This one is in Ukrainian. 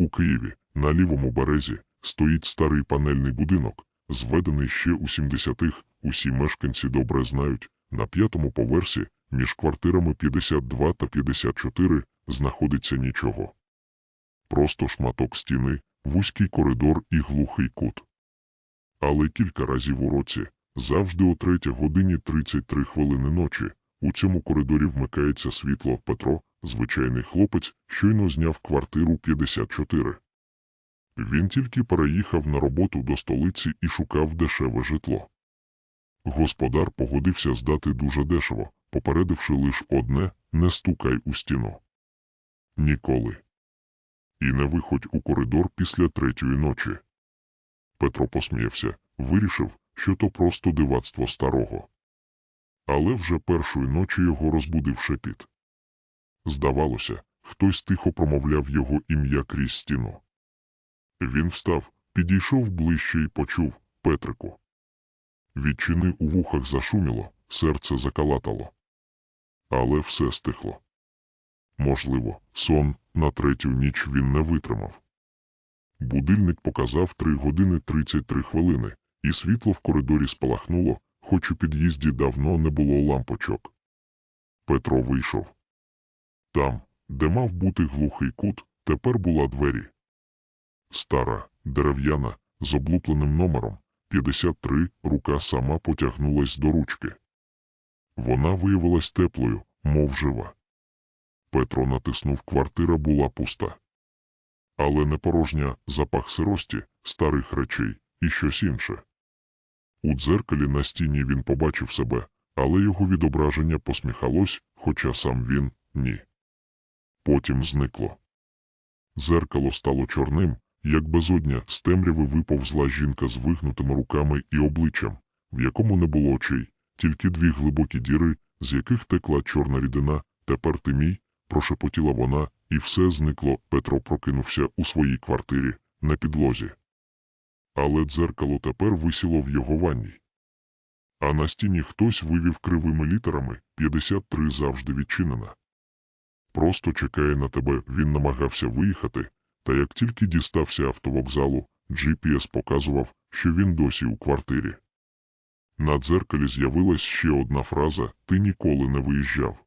У Києві, на лівому березі, стоїть старий панельний будинок, зведений ще у 70-х, усі мешканці добре знають, на п'ятому поверсі, між квартирами 52 та 54, знаходиться нічого. Просто шматок стіни, вузький коридор і глухий кут. Але кілька разів у році, завжди о 3 годині 33 хвилини ночі, у цьому коридорі вмикається світло Петро, звичайний хлопець, щойно зняв квартиру 54. Він тільки переїхав на роботу до столиці і шукав дешеве житло. Господар погодився здати дуже дешево, попередивши лише одне – не стукай у стіну. Ніколи. І не виходь у коридор після третьої ночі. Петро посміявся, вирішив, що то просто дивацтво старого. Але вже першої ночі його розбудив шепіт. Здавалося, хтось тихо промовляв його ім'я крізь стіну. Він встав, підійшов ближче і почув Петрику. Відчини у вухах зашуміло, серце закалатало. Але все стихло. Можливо, сон на третю ніч він не витримав. Будильник показав 3 години 33 хвилини, і світло в коридорі спалахнуло, хоч у під'їзді давно не було лампочок. Петро вийшов. Там, де мав бути глухий кут, тепер була двері. Стара, дерев'яна, з облупленим номером 53, рука сама потягнулась до ручки. Вона виявилась теплою, мов жива. Петро натиснув квартира була пуста. Але не порожня запах сирості, старих речей і щось інше. У дзеркалі на стіні він побачив себе, але його відображення посміхалось, хоча сам він ні. Потім зникло. Дзеркало стало чорним, як безодня з темряви виповзла жінка з вигнутими руками і обличчям, в якому не було очей, тільки дві глибокі діри, з яких текла чорна рідина, тепер ти мій, прошепотіла вона, і все зникло. Петро прокинувся у своїй квартирі, на підлозі. Але дзеркало тепер висіло в його ванній. А на стіні хтось вивів кривими літерами 53 завжди відчинена. Просто чекає на тебе, він намагався виїхати, та як тільки дістався автовокзалу, GPS показував, що він досі у квартирі. На дзеркалі з'явилась ще одна фраза Ти ніколи не виїжджав.